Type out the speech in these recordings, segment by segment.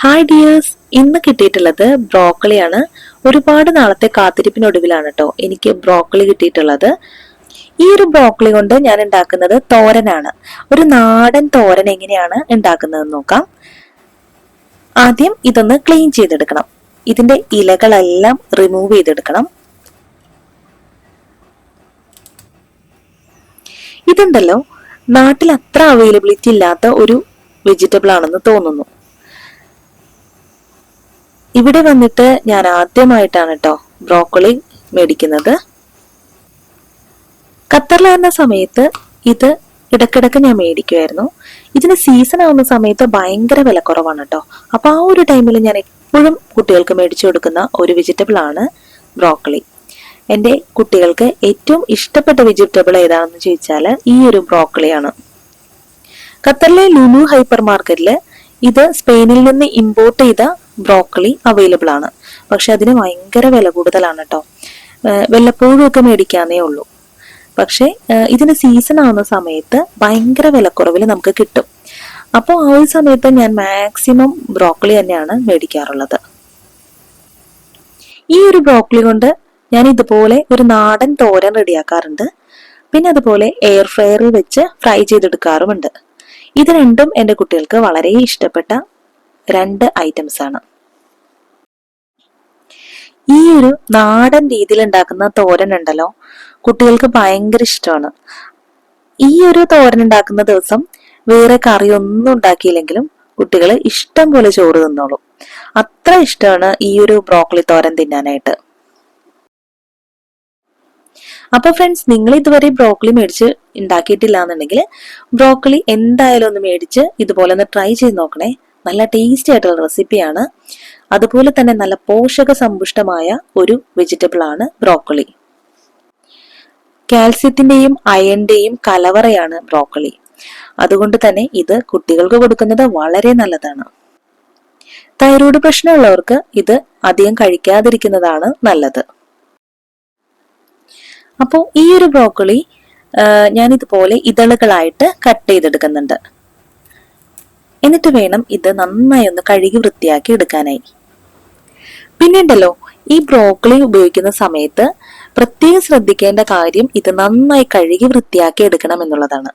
Hi dears ഇന്ന് കിട്ടിയിട്ടുള്ളത് ബ്രോക്കളിയാണ്. ഒരുപാട് നാളത്തെ കാത്തിരിപ്പിനൊടുവിലാണ് കേട്ടോ എനിക്ക് ബ്രോക്കളി കിട്ടിയിട്ടുള്ളത്. ഈ ഒരു ബ്രോക്കളി കൊണ്ട് ഞാൻ ഉണ്ടാക്കുന്നത് തോരനാണ്. ഒരു നാടൻ തോരൻ എങ്ങനെയാണ് ഉണ്ടാക്കുന്നതെന്ന് നോക്കാം. ആദ്യം ഇതൊന്ന് ക്ലീൻ ചെയ്തെടുക്കണം. ഇതിന്റെ ഇലകളെല്ലാം റിമൂവ് ചെയ്തെടുക്കണം. ഇതുണ്ടല്ലോ നാട്ടിൽ അത്ര അവൈലബിലിറ്റി ഇല്ലാത്ത ഒരു വെജിറ്റബിൾ ആണെന്ന് തോന്നുന്നു. ഇവിടെ വന്നിട്ട് ഞാൻ ആദ്യമായിട്ടാണ് കേട്ടോ ബ്രോക്കോളി മേടിക്കുന്നത്. ഖത്തറിലായിരുന്ന സമയത്ത് ഇത് ഇടക്കിടക്ക് ഞാൻ മേടിക്കുമായിരുന്നു ഇതിന് സീസൺ ആവുന്ന സമയത്ത് ഭയങ്കര വിലക്കുറവാണ് കേട്ടോ അപ്പൊ ആ ഒരു ടൈമിൽ ഞാൻ എപ്പോഴും കുട്ടികൾക്ക് മേടിച്ചു കൊടുക്കുന്ന ഒരു വെജിറ്റബിൾ ആണ് ബ്രോക്കോളി. എന്റെ കുട്ടികൾക്ക് ഏറ്റവും ഇഷ്ടപ്പെട്ട വെജിറ്റബിൾ ഏതാണെന്ന് ചോദിച്ചാൽ ഈ ഒരു ബ്രോക്കളിയാണ്. ഖത്തറിലെ ലുലു ഹൈപ്പർ മാർക്കറ്റിൽ ഇത് സ്പെയിനിൽ നിന്ന് ഇമ്പോർട്ട് ചെയ്ത ബ്രോക്കളി അവൈലബിൾ ആണ്. പക്ഷെ അതിന് ഭയങ്കര വില കൂടുതലാണ് കേട്ടോ വല്ലപ്പോഴും ഒക്കെ മേടിക്കാന്നേ ഉള്ളൂ. പക്ഷെ ഇതിന് സീസൺ ആവുന്ന സമയത്ത് ഭയങ്കര വിലക്കുറവിൽ നമുക്ക് കിട്ടും. അപ്പോൾ ആ ഒരു സമയത്ത് ഞാൻ മാക്സിമം ബ്രോക്കളി തന്നെയാണ് മേടിക്കാറുള്ളത്. ഈ ഒരു ബ്രോക്കളി കൊണ്ട് ഞാൻ ഇതുപോലെ ഒരു നാടൻ തോരൻ റെഡിയാക്കാറുണ്ട്. പിന്നെ അതുപോലെ എയർ ഫ്രയറിൽ വെച്ച് ഫ്രൈ ചെയ്തെടുക്കാറുമുണ്ട്. ഇത് രണ്ടും എന്റെ കുട്ടികൾക്ക് വളരെ ഇഷ്ടപ്പെട്ട രണ്ട് ഐറ്റംസ് ആണ്. ഈ ഒരു നാടൻ രീതിയിൽ ഉണ്ടാക്കുന്ന തോരൻ ഉണ്ടല്ലോ കുട്ടികൾക്ക് ഭയങ്കര ഇഷ്ടമാണ്. ഈ ഒരു തോരൻ ഉണ്ടാക്കുന്ന ദിവസം വേറെ കറി ഒന്നും ഉണ്ടാക്കിയില്ലെങ്കിലും കുട്ടികൾ ഇഷ്ടം പോലെ ചോറ് തിന്നോളും. അത്ര ഇഷ്ടമാണ് ഈ ഒരു ബ്രോക്കലി തോരൻ തിന്നാനായിട്ട്. അപ്പൊ ഫ്രണ്ട്സ് നിങ്ങൾ ഇതുവരെ ബ്രോക്കലി മേടിച്ച് ഉണ്ടാക്കിയിട്ടില്ല എന്നുണ്ടെങ്കിൽ ബ്രോക്കലി എന്തായാലും ഒന്ന് മേടിച്ച് ഇതുപോലെ ഒന്ന് ട്രൈ ചെയ്ത് നോക്കണേ. നല്ല ടേസ്റ്റി ആയിട്ടുള്ള റെസിപ്പിയാണ്. അതുപോലെ തന്നെ നല്ല പോഷക സമ്പുഷ്ടമായ ഒരു വെജിറ്റബിൾ ആണ് ബ്രോക്കോളി കാൽസ്യത്തിന്റെയും അയന്റെയും കലവറയാണ് ബ്രോക്കോളി അതുകൊണ്ട് തന്നെ ഇത് കുട്ടികൾക്ക് കൊടുക്കുന്നത് വളരെ നല്ലതാണ്. തൈറോയ്ഡ് പ്രശ്നമുള്ളവർക്ക് ഇത് അധികം കഴിക്കാതിരിക്കുന്നതാണ് നല്ലത്. അപ്പോൾ ഈ ഒരു ബ്രോക്കോളി ഞാൻ ഇതുപോലെ ഇതളുകളായിട്ട് കട്ട് ചെയ്തെടുക്കുന്നുണ്ട്. എന്നിട്ട് വേണം ഇത് നന്നായി ഒന്ന് കഴുകി വൃത്തിയാക്കി എടുക്കാനായി. പിന്നെയുണ്ടല്ലോ ഈ ബ്രോക്കോളി ഉപയോഗിക്കുന്ന സമയത്ത് പ്രത്യേകം ശ്രദ്ധിക്കേണ്ട കാര്യം ഇത് നന്നായി കഴുകി വൃത്തിയാക്കി എടുക്കണം എന്നുള്ളതാണ്.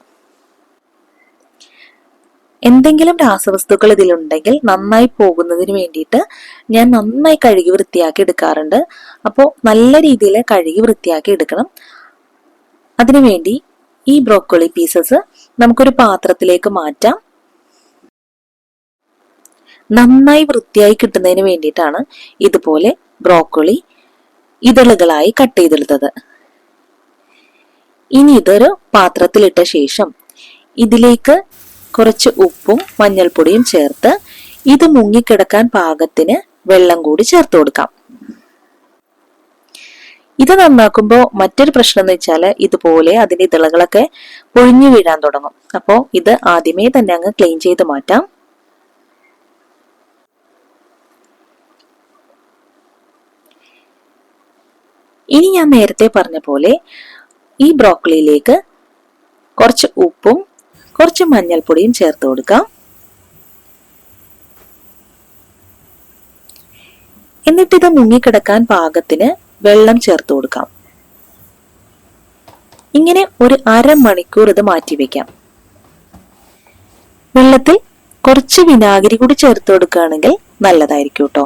എന്തെങ്കിലും രാസവസ്തുക്കൾ ഇതിലുണ്ടെങ്കിൽ നന്നായി പോകുന്നതിന് വേണ്ടിയിട്ട് ഞാൻ നന്നായി കഴുകി വൃത്തിയാക്കി എടുക്കാറുണ്ട്. അപ്പോൾ നല്ല രീതിയിൽ കഴുകി വൃത്തിയാക്കി എടുക്കണം. അതിനുവേണ്ടി ഈ ബ്രോക്കോളി പീസസ് നമുക്കൊരു പാത്രത്തിലേക്ക് മാറ്റാം. നന്നായി വൃത്തിയായി കിട്ടുന്നതിന് വേണ്ടിയിട്ടാണ് ഇതുപോലെ ബ്രോക്കോളി ഇതളുകളായി കട്ട് ചെയ്തെടുത്തത്. ഇനി ഇതൊരു പാത്രത്തിലിട്ട ശേഷം ഇതിലേക്ക് കുറച്ച് ഉപ്പും മഞ്ഞൾപ്പൊടിയും ചേർത്ത് ഇത് മുങ്ങിക്കിടക്കാൻ പാകത്തിന് വെള്ളം കൂടി ചേർത്ത് കൊടുക്കാം. ഇത് നന്നാക്കുമ്പോൾ മറ്റൊരു പ്രശ്നം എന്ന് വെച്ചാൽ ഇതുപോലെ അതിന്റെ ഇതളകളൊക്കെ പൊഴിഞ്ഞു വീഴാൻ തുടങ്ങും. അപ്പോൾ ഇത് ആദ്യമേ തന്നെ അങ്ങ് ക്ലീൻ ചെയ്ത് മാറ്റാം. ഇനി ഞാൻ നേരത്തെ പറഞ്ഞ പോലെ ഈ ബ്രോക്കലിയിലേക്ക് കുറച്ച് ഉപ്പും കുറച്ച് മഞ്ഞൾപ്പൊടിയും ചേർത്ത് കൊടുക്കാം. എന്നിട്ട് ഇത് മുങ്ങിക്കിടക്കാൻ പാകത്തിന് വെള്ളം ചേർത്ത് കൊടുക്കാം. ഇങ്ങനെ ഒരു അരമണിക്കൂർ ഇത് മാറ്റി വെക്കാം. വെള്ളത്തിൽ കുറച്ച് വിനാഗിരി കൂടി ചേർത്ത് കൊടുക്കുകയാണെങ്കിൽ നല്ലതായിരിക്കും കേട്ടോ.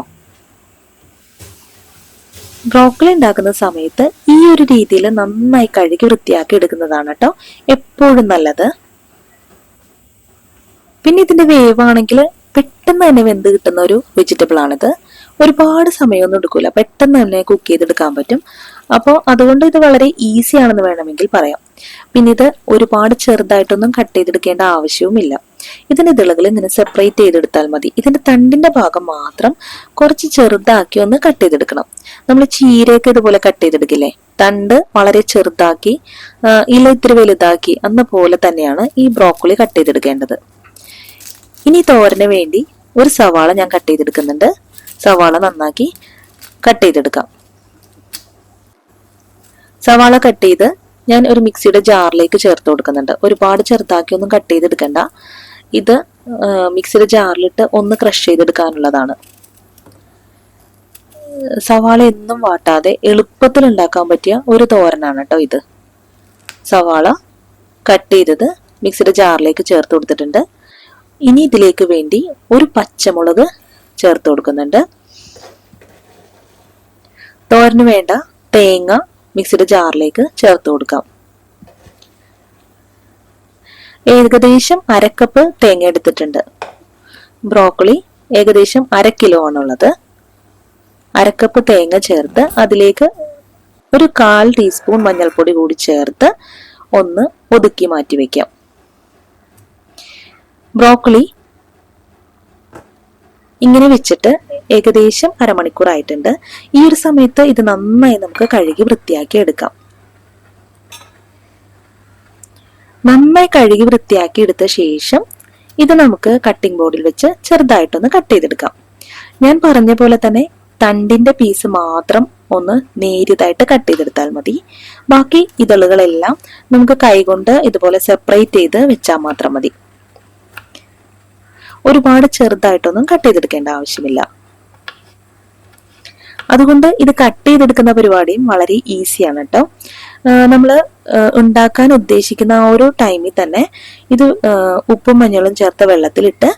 ബ്രോക്കലി ഉണ്ടാക്കുന്ന സമയത്ത് ഈ ഒരു രീതിയിൽ നന്നായി കഴുകി വൃത്തിയാക്കി എടുക്കുന്നതാണ് കേട്ടോ എപ്പോഴും നല്ലത്. പിന്നെ ഇതിന്റെ വേവാണെങ്കിൽ പെട്ടെന്ന് തന്നെ വെന്ത് കിട്ടുന്ന ഒരു വെജിറ്റബിൾ ആണിത്. ഒരുപാട് സമയമൊന്നും എടുക്കൂല. പെട്ടെന്ന് തന്നെ കുക്ക് ചെയ്തെടുക്കാൻ പറ്റും. അപ്പോൾ അതുകൊണ്ട് ഇത് വളരെ ഈസി ആണെന്ന് വേണമെങ്കിൽ പറയാം. പിന്നെ ഇത് ഒരുപാട് ചെറുതായിട്ടൊന്നും കട്ട് ചെയ്തെടുക്കേണ്ട ആവശ്യവുമില്ല. ഇതിന്റെ ഇതളുകൾ ഇങ്ങനെ സെപ്പറേറ്റ് ചെയ്തെടുത്താൽ മതി. ഇതിന്റെ തണ്ടിന്റെ ഭാഗം മാത്രം കുറച്ച് ചെറുതാക്കി ഒന്ന് കട്ട് ചെയ്തെടുക്കണം. നമ്മൾ ചീരയൊക്കെ ഇതുപോലെ കട്ട് ചെയ്തെടുക്കില്ലേ? തണ്ട് വളരെ ചെറുതാക്കി ഇല ഇത്തിരി വലുതാക്കി എന്ന പോലെ തന്നെയാണ് ഈ ബ്രോക്കോളി കട്ട് ചെയ്തെടുക്കേണ്ടത്. ഇനി തോരന് വേണ്ടി ഒരു സവാള ഞാൻ കട്ട് ചെയ്തെടുക്കുന്നുണ്ട്. സവാള നന്നാക്കി കട്ട് ചെയ്തെടുക്കാം. സവാള കട്ട് ചെയ്ത് ഞാൻ ഒരു മിക്സിയുടെ ജാറിലേക്ക് ചേർത്ത് കൊടുക്കുന്നുണ്ട്. ഒരുപാട് ചെറുതാക്കി ഒന്നും കട്ട് ചെയ്തെടുക്കണ്ട. ഇത് മിക്സിയുടെ ജാറിലിട്ട് ഒന്ന് ക്രഷ് ചെയ്തെടുക്കാനുള്ളതാണ്. സവാള എന്നും വാട്ടാതെ എളുപ്പത്തിൽ ഉണ്ടാക്കാൻ പറ്റിയ ഒരു തോരനാണ് കേട്ടോ ഇത്. സവാള കട്ട് ചെയ്തത് മിക്സിയുടെ ജാറിലേക്ക് ചേർത്ത് കൊടുത്തിട്ടുണ്ട്. ഇനി ഇതിലേക്ക് വേണ്ടി ഒരു പച്ചമുളക് ചേർത്ത് കൊടുക്കുന്നുണ്ട്. തോരന് വേണ്ട തേങ്ങ മിക്സിയുടെ ജാറിലേക്ക് ചേർത്ത് കൊടുക്കാം. ഏകദേശം അരക്കപ്പ് തേങ്ങ എടുത്തിട്ടുണ്ട്. ബ്രോക്കോളി ഏകദേശം അര കിലോ ആണുള്ളത്. അരക്കപ്പ് തേങ്ങ ചേർത്ത് അതിലേക്ക് ഒരു കാൽ ടീസ്പൂൺ മഞ്ഞൾപ്പൊടി കൂടി ചേർത്ത് ഒന്ന് ഒതുക്കി മാറ്റി വയ്ക്കാം ബ്രോക്കോളി ഇങ്ങനെ വെച്ചിട്ട് ഏകദേശം അരമണിക്കൂർ ആയിട്ടുണ്ട് ഈ ഒരു സമയത്ത് ഇത് നന്നായി നമുക്ക് കഴുകി വൃത്തിയാക്കി എടുക്കാം. നന്നായി കഴുകി വൃത്തിയാക്കി എടുത്ത ശേഷം ഇത് നമുക്ക് കട്ടിംഗ് ബോർഡിൽ വെച്ച് ചെറുതായിട്ടൊന്ന് കട്ട് ചെയ്തെടുക്കാം. ഞാൻ പറഞ്ഞ പോലെ തന്നെ തണ്ടിന്റെ പീസ് മാത്രം ഒന്ന് നേരിയതായിട്ട് കട്ട് ചെയ്തെടുത്താൽ മതി. ബാക്കി ഇതളുകളെല്ലാം നമുക്ക് കൈകൊണ്ട് ഇതുപോലെ സെപ്പറേറ്റ് ചെയ്ത് വെച്ചാൽ മാത്രം മതി. ഒരുപാട് ചെറുതായിട്ടൊന്നും കട്ട് ചെയ്തെടുക്കേണ്ട ആവശ്യമില്ല. അതുകൊണ്ട് ഇത് കട്ട് ചെയ്തെടുക്കുന്ന പരിപാടിയും വളരെ ഈസിയാണ് കേട്ടോ നമ്മൾ ഉണ്ടാക്കാൻ ഉദ്ദേശിക്കുന്ന ഓരോ ടൈമിൽ തന്നെ ഇത് ഉപ്പും മഞ്ഞളും ചേർത്ത വെള്ളത്തിലിട്ട്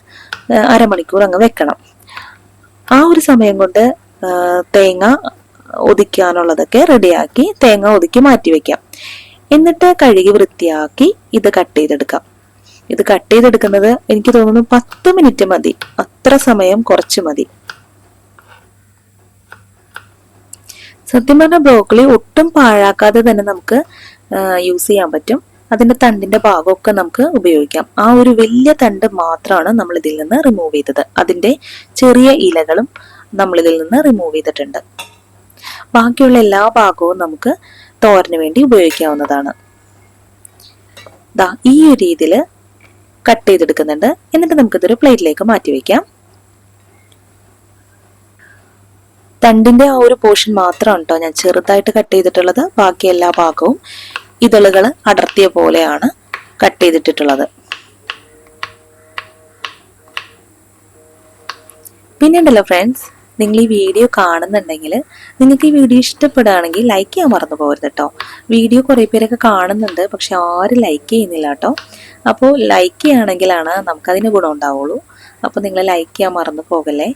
അരമണിക്കൂർ അങ്ങ് വെക്കണം. ആ ഒരു സമയം കൊണ്ട് തേങ്ങ ഒതുക്കാനുള്ളതൊക്കെ റെഡിയാക്കി തേങ്ങ ഒതുക്കി മാറ്റി വെക്കാം. എന്നിട്ട് കഴുകി വൃത്തിയാക്കി ഇത് കട്ട് ചെയ്തെടുക്കാം. ഇത് കട്ട് ചെയ്തെടുക്കുന്നത് എനിക്ക് തോന്നുന്നു പത്ത് മിനിറ്റ് മതി. അത്ര സമയം കുറച്ച് മതി. സത്യം പറഞ്ഞാൽ ബ്രോക്കലി ഒട്ടും പാഴാക്കാതെ തന്നെ നമുക്ക് യൂസ് ചെയ്യാൻ പറ്റും. അതിന്റെ തണ്ടിന്റെ ഭാഗമൊക്കെ നമുക്ക് ഉപയോഗിക്കാം. ആ ഒരു വലിയ തണ്ട് മാത്രമാണ് നമ്മൾ ഇതിൽ നിന്ന് റിമൂവ് ചെയ്തത്. അതിന്റെ ചെറിയ ഇലകളും നമ്മൾ ഇതിൽ നിന്ന് റിമൂവ് ചെയ്തിട്ടുണ്ട്. ബാക്കിയുള്ള എല്ലാ ഭാഗവും നമുക്ക് തോരന് വേണ്ടി ഉപയോഗിക്കാവുന്നതാണ്. ദാ ഈ ഒരു രീതിയിൽ കട്ട് ചെയ്തെടുക്കുന്നുണ്ട്. എന്നിട്ട് നമുക്കിതൊരു പ്ലേറ്റിലേക്ക് മാറ്റി വെക്കാം. തണ്ടിന്റെ ആ ഒരു പോർഷൻ മാത്രമാണ് കേട്ടോ ഞാൻ ചെറുതായിട്ട് കട്ട് ചെയ്തിട്ടുള്ളത്. ബാക്കി എല്ലാ ഭാഗവും ഇതളുകൾ അടർത്തിയ പോലെയാണ് കട്ട് ചെയ്തിട്ടുള്ളത് പിന്നെ ഉണ്ടല്ലോ ഫ്രണ്ട്സ് നിങ്ങൾ ഈ വീഡിയോ കാണുന്നുണ്ടെങ്കിൽ നിങ്ങൾക്ക് ഈ വീഡിയോ ഇഷ്ടപ്പെടുകയാണെങ്കിൽ ലൈക്ക് ചെയ്യാൻ മറന്നു പോകരുത് കേട്ടോ വീഡിയോ കുറേ പേരൊക്കെ കാണുന്നുണ്ട് പക്ഷെ ആരും ലൈക്ക് ചെയ്യുന്നില്ല കേട്ടോ അപ്പോൾ ലൈക്ക് ചെയ്യുകയാണെങ്കിലാണ് നമുക്കതിന് ഗുണം ഉണ്ടാവുള്ളൂ. അപ്പോൾ നിങ്ങൾ ലൈക്ക് ചെയ്യാൻ മറന്നു പോകല്ലേ?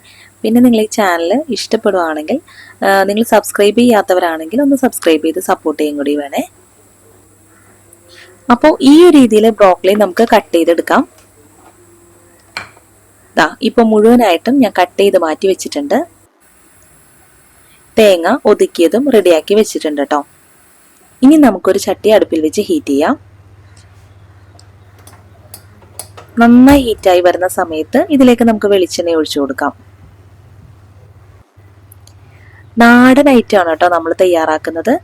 പിന്നെ നിങ്ങൾ ഈ ചാനൽ ഇഷ്ടപ്പെടുവാണെങ്കിൽ നിങ്ങൾ സബ്സ്ക്രൈബ് ചെയ്യാത്തവരാണെങ്കിൽ ഒന്ന് സബ്സ്ക്രൈബ് ചെയ്ത് സപ്പോർട്ട് ചെയ്യും കൂടി വേണേ. അപ്പോൾ ഈ ഒരു രീതിയിൽ ബ്രോക്കലി നമുക്ക് കട്ട് ചെയ്തെടുക്കാം. ദാ ഇപ്പോൾ മുഴുവനായിട്ടും ഞാൻ കട്ട് ചെയ്ത് മാറ്റി വെച്ചിട്ടുണ്ട്. തേങ്ങ ഒതുക്കിയതും റെഡിയാക്കി വെച്ചിട്ടുണ്ട് കേട്ടോ ഇനി നമുക്കൊരു ചട്ടി അടുപ്പിൽ വെച്ച് ഹീറ്റ് ചെയ്യാം. നന്നായി ഹീറ്റായി വരുന്ന സമയത്ത് ഇതിലേക്ക് നമുക്ക് വെളിച്ചെണ്ണ ഒഴിച്ചു കൊടുക്കാം. നാടൻ ഐറ്റമാണ് കേട്ടോ നമ്മൾ തയ്യാറാക്കുന്നത്.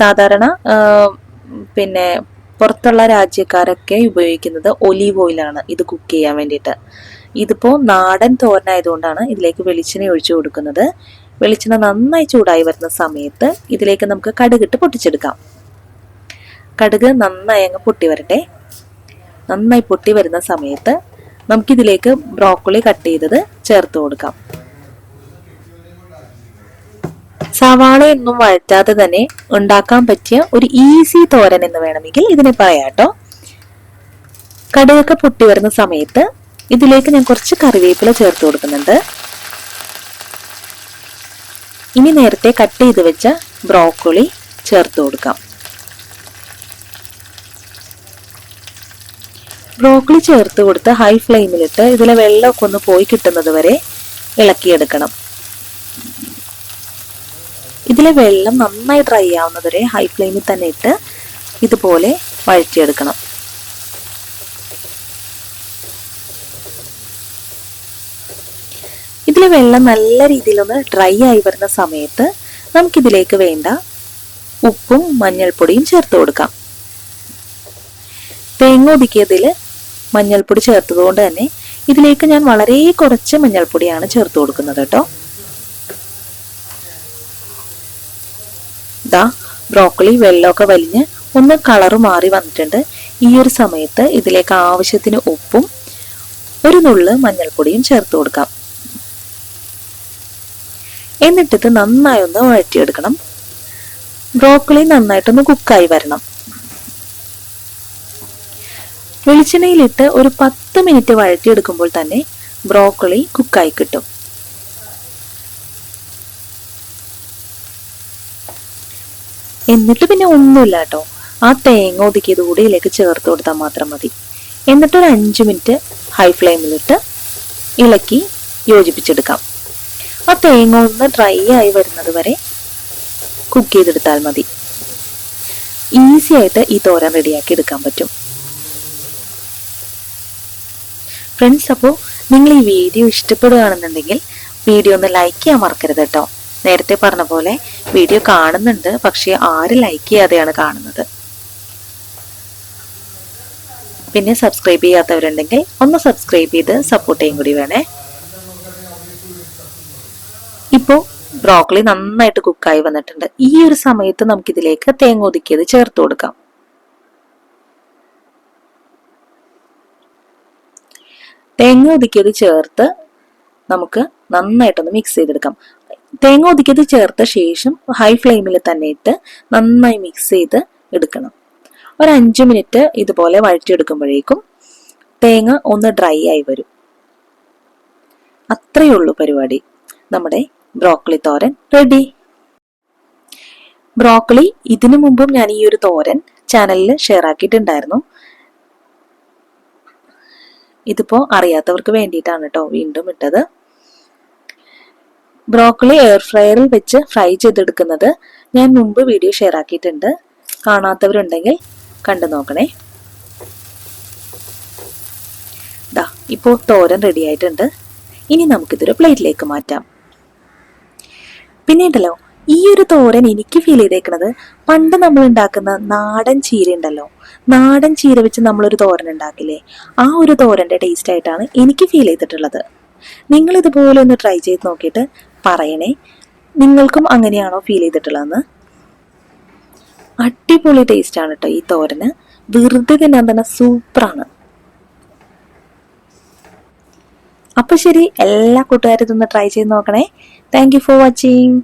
സാധാരണ പിന്നെ പുറത്തുള്ള രാജ്യക്കാരൊക്കെ ഉപയോഗിക്കുന്നത് ഒലീവ് ഓയിലാണ് ഇത് കുക്ക് ചെയ്യാൻ വേണ്ടിയിട്ട്. ഇതിപ്പോൾ നാടൻ തോരനായതുകൊണ്ടാണ് ഇതിലേക്ക് വെളിച്ചെണ്ണ ഒഴിച്ചു കൊടുക്കുന്നത്. വെളിച്ചെണ്ണ നന്നായി ചൂടായി വരുന്ന സമയത്ത് ഇതിലേക്ക് നമുക്ക് കടുകിട്ട് പൊട്ടിച്ചെടുക്കാം. കടുക് നന്നായി അങ്ങ് പൊട്ടി വരട്ടെ. നന്നായി പൊട്ടി വരുന്ന സമയത്ത് നമുക്കിതിലേക്ക് ബ്രോക്കോളി കട്ട് ചെയ്തത് ചേർത്ത് കൊടുക്കാം. സവാളയൊന്നും വഴറ്റാതെ തന്നെ ഉണ്ടാക്കാൻ പറ്റിയ ഒരു ഈസി തോരൻ എന്ന് വേണമെങ്കിൽ ഇതിനെ പറയാട്ടോ കടുകൊക്കെ പൊട്ടി വരുന്ന സമയത്ത് ഇതിലേക്ക് ഞാൻ കുറച്ച് കറിവേപ്പില ചേർത്ത് കൊടുക്കുന്നുണ്ട്. ഇനി നേരത്തെ കട്ട് ചെയ്ത് വെച്ച ബ്രോക്കോളി ചേർത്ത് കൊടുക്കാം. ബ്രോക്കോളി ചേർത്ത് കൊടുത്ത് ഹൈ ഫ്ലെയിമിലിട്ട് ഇതിലെ വെള്ളമൊക്കെ ഒന്ന് പോയി കിട്ടുന്നത് വരെ ഇളക്കിയെടുക്കണം. ഇതിലെ വെള്ളം നന്നായി ഡ്രൈ ആവുന്നത് വരെ ഹൈ ഫ്ലെയിമിൽ തന്നെ ഇട്ട് ഇതുപോലെ വഴറ്റിയെടുക്കണം. ഇതിലെ വെള്ളം നല്ല രീതിയിലൊന്ന് ഡ്രൈ ആയി വരുന്ന സമയത്ത് നമുക്കിതിലേക്ക് വേണ്ട ഉപ്പും മഞ്ഞൾപ്പൊടിയും ചേർത്ത് കൊടുക്കാം. തേങ്ങ ഒതുക്കിയതിൽ മഞ്ഞൾപ്പൊടി ചേർത്തതുകൊണ്ട് തന്നെ ഇതിലേക്ക് ഞാൻ വളരെ കുറച്ച് മഞ്ഞൾപ്പൊടിയാണ് ചേർത്ത് കൊടുക്കുന്നത് കേട്ടോ. ദാ ബ്രോക്കോളി വെള്ളമൊക്കെ വലിഞ്ഞ് ഒന്ന് കളർ മാറി വന്നിട്ടുണ്ട്. ഈ ഒരു സമയത്ത് ഇതിലേക്ക് ആവശ്യത്തിന് ഉപ്പും ഒരു നുള്ള് മഞ്ഞൾപ്പൊടിയും ചേർത്ത് കൊടുക്കാം. എന്നിട്ടിത് നന്നായി ഒന്ന് വഴറ്റിയെടുക്കണം. ബ്രോക്കോളി നന്നായിട്ടൊന്ന് കുക്കായി വരണം. വെളിച്ചെണ്ണയിലിട്ട് ഒരു പത്ത് മിനിറ്റ് വഴറ്റിയെടുക്കുമ്പോൾ തന്നെ ബ്രോക്കളി കുക്കായി കിട്ടും. എന്നിട്ട് പിന്നെ ഒന്നുമില്ല കേട്ടോ. ആ തേങ്ങ ഒതുക്കിയത് കൂടി ഇതിലേക്ക് ചേർത്ത് കൊടുത്താൽ മാത്രം മതി. എന്നിട്ട് ഒരു അഞ്ച് മിനിറ്റ് ഹൈ ഫ്ലെയിമിലിട്ട് ഇളക്കി യോജിപ്പിച്ചെടുക്കാം. ആ തേങ്ങ ഒന്ന് ഡ്രൈ ആയി വരുന്നത് വരെ കുക്ക് ചെയ്തെടുത്താൽ മതി. ഈസി ആയിട്ട് ഈ തോരൻ റെഡിയാക്കി എടുക്കാൻ പറ്റും. ഫ്രണ്ട്സ് അപ്പോൾ നിങ്ങൾ ഈ വീഡിയോ ഇഷ്ടപ്പെടുകയാണെന്നുണ്ടെങ്കിൽ വീഡിയോ ഒന്ന് ലൈക്ക് ചെയ്യാൻ മറക്കരുത് കേട്ടോ. നേരത്തെ പറഞ്ഞ പോലെ വീഡിയോ കാണുന്നുണ്ട് പക്ഷേ ആര് ലൈക്ക് ചെയ്യാതെയാണ് കാണുന്നത്. പിന്നെ സബ്സ്ക്രൈബ് ചെയ്യാത്തവരുണ്ടെങ്കിൽ ഒന്ന് സബ്സ്ക്രൈബ് ചെയ്ത് സപ്പോർട്ട് ചെയ്യും കൂടി വേണേ. ഇപ്പോൾ ബ്രോക്കലി നന്നായിട്ട് കുക്കായി വന്നിട്ടുണ്ട്. ഈ ഒരു സമയത്ത് നമുക്കിതിലേക്ക് തേങ്ങ ഒതുക്കിയത് ചേർത്ത് കൊടുക്കാം. തേങ്ങ ഒതുക്കിയത് ചേർത്ത് നമുക്ക് നന്നായിട്ടൊന്ന് മിക്സ് ചെയ്തെടുക്കാം. തേങ്ങ ഒതുക്കിയത് ചേർത്ത ശേഷം ഹൈ ഫ്ലെയിമിൽ തന്നെ ഇട്ട് നന്നായി മിക്സ് ചെയ്ത് എടുക്കണം. ഒരു അഞ്ച് മിനിറ്റ് ഇതുപോലെ വഴറ്റിയെടുക്കുമ്പോഴേക്കും തേങ്ങ ഒന്ന് ഡ്രൈ ആയി വരും. അത്രയേ ഉള്ളൂ പരിപാടി. നമ്മുടെ ബ്രോക്കലി തോരൻ റെഡി ബ്രോക്കലി ഇതിനു മുമ്പും ഞാൻ ഈ ഒരു തോരൻ ചാനലിൽ ഷെയർ ആക്കിയിട്ടുണ്ടായിരുന്നു. ഇതിപ്പോ അറിയാത്തവർക്ക് വേണ്ടിയിട്ടാണ് കേട്ടോ വീണ്ടും ഇട്ടത്. ബ്രോക്കളി എയർ ഫ്രയറിൽ വെച്ച് ഫ്രൈ ചെയ്തെടുക്കുന്നത് ഞാൻ മുമ്പ് വീഡിയോ ഷെയർ ആക്കിയിട്ടുണ്ട്. കാണാത്തവരുണ്ടെങ്കിൽ കണ്ടു നോക്കണേ. ദാ ഇപ്പോൾ തോരൻ റെഡി ആയിട്ടുണ്ട്. ഇനി നമുക്കിതൊരു പ്ലേറ്റിലേക്ക് മാറ്റാം. പിന്നീടല്ലോ ഈ ഒരു തോരൻ എനിക്ക് ഫീൽ ചെയ്തേക്കുന്നത് പണ്ട് നമ്മൾ ഉണ്ടാക്കുന്ന നാടൻ ചീര ഉണ്ടല്ലോ നാടൻ ചീര വെച്ച് നമ്മളൊരു തോരൻ ഉണ്ടാക്കില്ലേ? ആ ഒരു തോരന്റെ ടേസ്റ്റ് ആയിട്ടാണ് എനിക്ക് ഫീൽ ചെയ്തിട്ടുള്ളത്. നിങ്ങൾ ഇതുപോലെ ഒന്ന് ട്രൈ ചെയ്ത് നോക്കിയിട്ട് പറയണേ. നിങ്ങൾക്കും അങ്ങനെയാണോ ഫീൽ ചെയ്തിട്ടുള്ളതെന്ന്? അടിപൊളി ടേസ്റ്റ് ആണ് കേട്ടോ ഈ തോരന്. വെറുതെ തിന്നാൻ തന്നെ സൂപ്പറാണ്. അപ്പൊ ശരി എല്ലാ കൂട്ടുകാരും ഇതൊന്ന് ട്രൈ ചെയ്ത് നോക്കണേ. Thank for watching